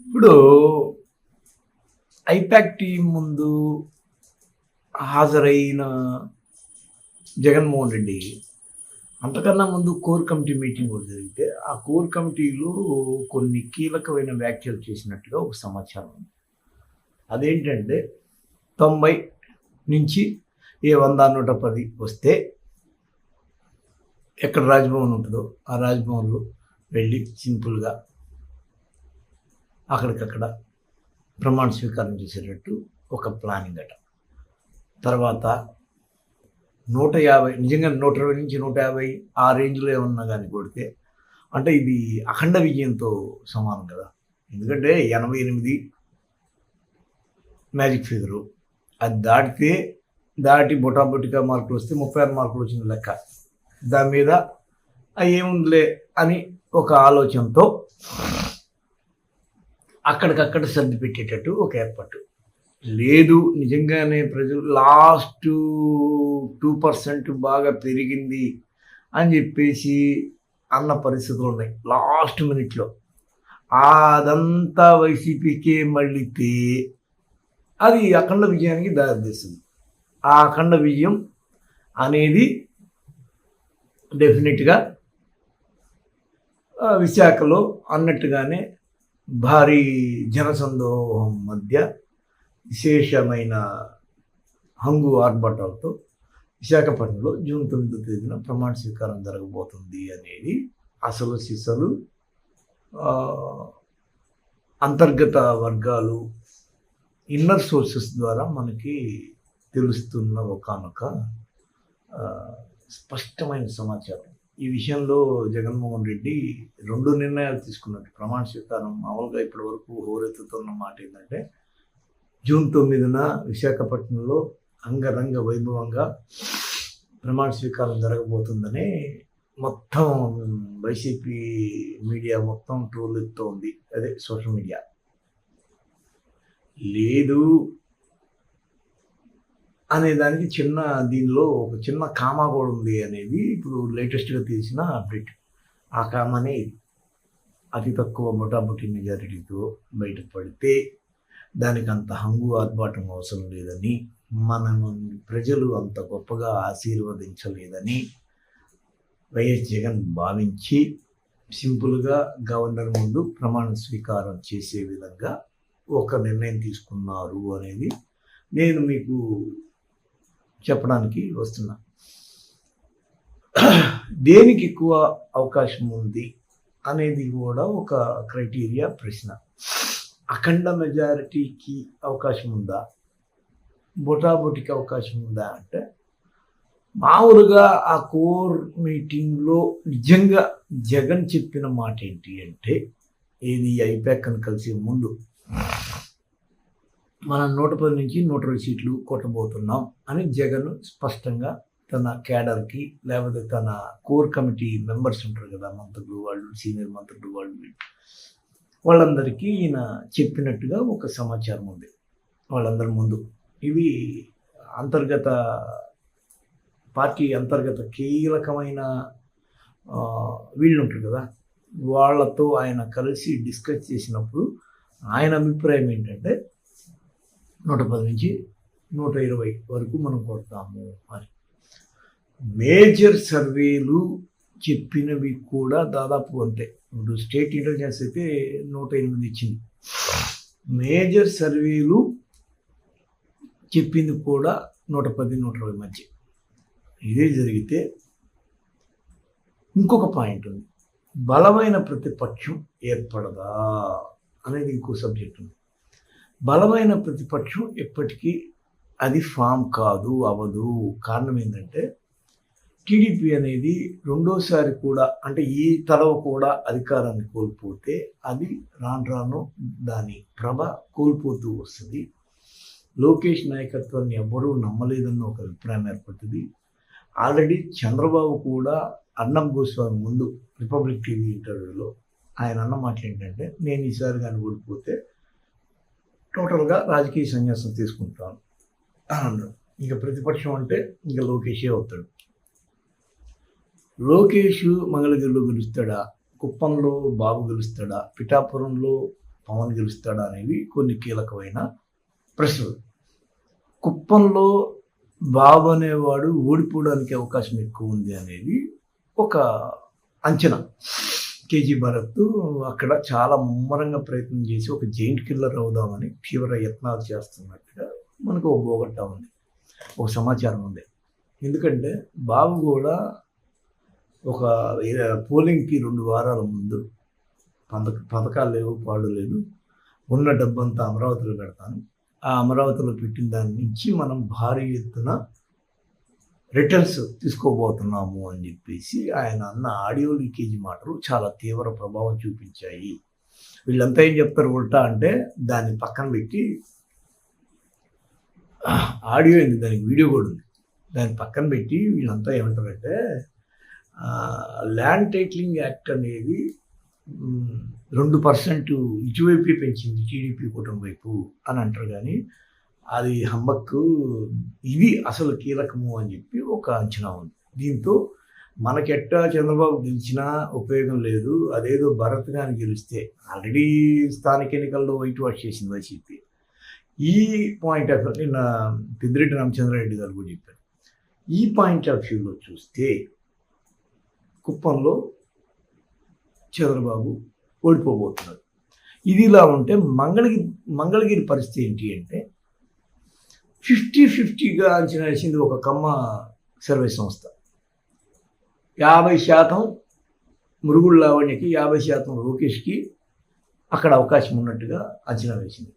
ఇప్పుడు I-PAC team ముందు హాజరైన జగన్మోహన్ రెడ్డి అంతకన్నా ముందు కోర్ కమిటీ మీటింగ్ కూడా జరిగితే ఆ కోర్ కమిటీలో కొన్ని కీలకమైన వ్యాఖ్యలు చేసినట్టుగా ఒక సమాచారం ఉంది. అదేంటంటే తొంభై నుంచి ఏ వంద నూట పది వస్తే ఎక్కడ రాజ్భవన్ ఉంటుందో ఆ రాజ్భవన్లో వెళ్ళి సింపుల్గా అక్కడికక్కడ ప్రమాణ స్వీకారం చేసేటట్టు ఒక ప్లానింగ్ అట. తర్వాత నూట యాభై నిజంగా నూట ఇరవై నుంచి నూట యాభై ఆ రేంజ్లో ఏమన్నా కానీ కొడితే అంటే ఇది అఖండ విజయంతో సమానం కదా. ఎందుకంటే ఎనభై ఎనిమిది మ్యాజిక్ ఫిగరు అది దాటితే దాటి బొటాబొటిగా మార్కులు వస్తే ముప్పై ఆరు మార్కులు వచ్చిన లెక్క. దాని మీద ఏముందిలే అని ఒక ఆలోచనతో అక్కడికక్కడ సర్ది పెట్టేటట్టు ఒక ఏర్పాటు. లేదు నిజంగానే ప్రజలు లాస్ట్ టూ పర్సెంట్ బాగా పెరిగింది అని చెప్పేసి అన్న పరిస్థితులు ఉన్నాయి. లాస్ట్ మినిట్లో. అదంతా వైసీపీకే మళ్ళీతే అది అఖండ విజయానికి దారితీస్తుంది. ఆ అఖండ విజయం అనేది డెఫినెట్గా విశాఖలో అన్నట్టుగానే భారీ జనసందోహం మధ్య విశేషమైన హంగు ఆర్భాటాలతో విశాఖపట్నంలో జూన్ తొమ్మిదో తేదీన ప్రమాణ స్వీకారం జరగబోతుంది అనేది అసలు సిసలు అంతర్గత వర్గాలు ఇన్నర్ సోర్సెస్ ద్వారా మనకి తెలుస్తున్న ఒకనొక స్పష్టమైన సమాచారం. ఈ విషయంలో జగన్మోహన్ రెడ్డి రెండు నిర్ణయాలు తీసుకున్నట్టు ప్రమాణ స్వీకారం మామూలుగా ఇప్పటి వరకు హోరెత్తుతున్న మాట ఏంటంటే జూన్ తొమ్మిదిన విశాఖపట్నంలో అంగరంగ వైభవంగా ప్రమాణ స్వీకారం జరగబోతుందని మొత్తం వైసీపీ మీడియా మొత్తం ట్రోల్ ఎత్తుంది అదే సోషల్ మీడియా. లేదు అనే దానికి చిన్న దీనిలో ఒక చిన్న కామా కూడా ఉంది అనేది ఇప్పుడు లేటెస్ట్గా తీసిన అప్డేట్ ఆ కామాని అతి తక్కువ మొటామొటి మెజారిటీతో బయటపడితే దానికి అంత హంగు ఆర్భాటం అవసరం లేదని మనము ప్రజలు అంత గొప్పగా ఆశీర్వదించలేదని వైఎస్ జగన్ భావించి సింపుల్గా గవర్నర్ ముందు ప్రమాణ స్వీకారం చేసే విధంగా ఒక నిర్ణయం తీసుకున్నారు అనేది నేను మీకు చెప్పడానికి వస్తున్నా. దేనికి ఎక్కువ అవకాశం ఉంది అనేది కూడా ఒక క్రైటీరియా ప్రశ్న. అఖండ మెజారిటీకి అవకాశం ఉందా? బొటాబొటికి అవకాశం ఉందా అంటే మామూలుగా ఆ కోర్ మీటింగ్లో నిజంగా జగన్ చెప్పిన మాట ఏంటి అంటే ఏది ఐపాక్ అని కలిసే ముందు మనం నూట పది నుంచి నూట ఇరవై సీట్లు కొట్టబోతున్నాం అని జగన్ స్పష్టంగా తన క్యాడర్కి లేకపోతే తన కోర్ కమిటీ మెంబర్స్ ఉంటారు కదా మంత్రులు వాళ్ళు సీనియర్ మంత్రులు వాళ్ళు. వాళ్ళందరికీ ఈయన చెప్పినట్టుగా ఒక సమాచారం ఉంది. వాళ్ళందరి ముందు. ఇవి అంతర్గత పార్టీ అంతర్గత కీలకమైన వీళ్ళు ఉంటారు కదా వాళ్ళతో ఆయన కలిసి డిస్కస్ చేసినప్పుడు ఆయన అభిప్రాయం ఏంటంటే నూట పది నుంచి నూట ఇరవై వరకు మనం కొడతాము అని. మేజర్ సర్వేలు చెప్పినవి కూడా దాదాపు అంతే. ఇప్పుడు స్టేట్ ఇంటెలిజెన్స్ అయితే నూట ఎనిమిది ఇచ్చింది. మేజర్ సర్వేలు చెప్పింది కూడా నూట పది నూట ఇరవై మధ్య. ఇదే జరిగితే ఇంకొక పాయింట్ ఉంది. బలమైన ప్రతిపక్షం ఏర్పడదా అనేది ఇంకో సబ్జెక్ట్ ఉంది. బలమైన ప్రతిపక్షం ఎప్పటికీ అది ఫామ్ కాదు అవదు. కారణం ఏంటంటే టీడీపీ అనేది రెండోసారి కూడా అంటే ఈ తరవ కూడా అధికారాన్ని కోల్పోతే అది రాను రాను దాని ప్రభ కోల్పోతూ వస్తుంది. లోకేష్ నాయకత్వాన్ని ఎవ్వరూ నమ్మలేదన్న ఒక అభిప్రాయం ఏర్పడుతుంది. ఆల్రెడీ చంద్రబాబు కూడా అన్నం గోస్వామి ముందు రిపబ్లిక్ టీవీ ఇంటర్వ్యూలో ఆయన అన్న మాట ఏంటంటే నేను ఈసారి కానీ ఓడిపోతే టోటల్గా రాజకీయ సన్యాసం తీసుకుంటాను. అని అన్నాడు ఇంకా ప్రతిపక్షం అంటే ఇంకా లోకేషే అవుతాడు. లోకేష్ మంగళగిరిలో గెలుస్తాడా? కుప్పంలో బాబు గెలుస్తాడా? పిఠాపురంలో పవన్ గెలుస్తాడా అనేవి కొన్ని కీలకమైన ప్రశ్నలు. కుప్పంలో బాబు అనేవాడు ఓడిపోవడానికి అవకాశం ఎక్కువ ఉంది అనేది ఒక అంచనా. కేజీ భరత్ అక్కడ చాలా ముమ్మరంగా ప్రయత్నం చేసి ఒక జైంట్ కిల్లర్ అవుదామని తీవ్ర యత్నాలు చేస్తున్నట్టుగా మనకు ఒక బోగట్టా ఉంది. ఒక సమాచారం ఉంది. ఎందుకంటే బాబు కూడా ఒక ఏ- పోలింగ్కి రెండు వారాల ముందు పథక పథకాలు లేవు పాడు లేదు. ఉన్న డబ్బంతా అమరావతిలో పెడతాను. ఆ అమరావతిలో పెట్టిన దాని నుంచి మనం భారీ ఎత్తున రిటర్న్స్ తీసుకోబోతున్నాము అని చెప్పేసి ఆయన అన్న ఆడియో లీకేజ్ మాటలు చాలా తీవ్ర ప్రభావం చూపించాయి. వీళ్ళంతా ఏం చెప్తారు ఉల్టా అంటే దాన్ని పక్కన పెట్టి ఆడియో ఏంది? దానికి వీడియో కూడా ఉంది. దాన్ని పక్కన పెట్టి వీళ్ళంతా ఏమంటారంటే ల్యాండ్ టైటిలింగ్ యాక్ట్ అనేది రెండు పర్సెంట్ ఇటువైపు పెంచింది టీడీపీ కూటమి వైపు అని అంటారు కానీ అది హమ్మక్కు ఇవి అసలు కీలకము అని చెప్పి ఒక అంచనా ఉంది. దీంతో మనకెట్టా చంద్రబాబు గెలిచినా ఉపయోగం లేదు. అదేదో భరత్ గాని గెలిస్తే ఆల్రెడీ స్థానిక ఎన్నికల్లో వైట్ వాష్ చేసింది వైసీపీ. ఈ పాయింట్ ఆఫ్ నిన్న పెద్దిరెడ్డి రామచంద్రారెడ్డి గారు కూడా చెప్పారు. ఈ పాయింట్ ఆఫ్ వ్యూలో చూస్తే కుప్పంలో చంద్రబాబు ఓడిపోబోతున్నారు. ఇది ఇలా ఉంటే మంగళగిరి మంగళగిరి పరిస్థితి ఏంటి అంటే ఫిఫ్టీ ఫిఫ్టీగా అంచనా వేసింది ఒక కమ్మ సర్వే సంస్థ. యాభై శాతం మురుగుళ్ళ లావణ్యకి యాభై శాతం లోకేష్కి అక్కడ అవకాశం ఉన్నట్టుగా అంచనా వేసింది.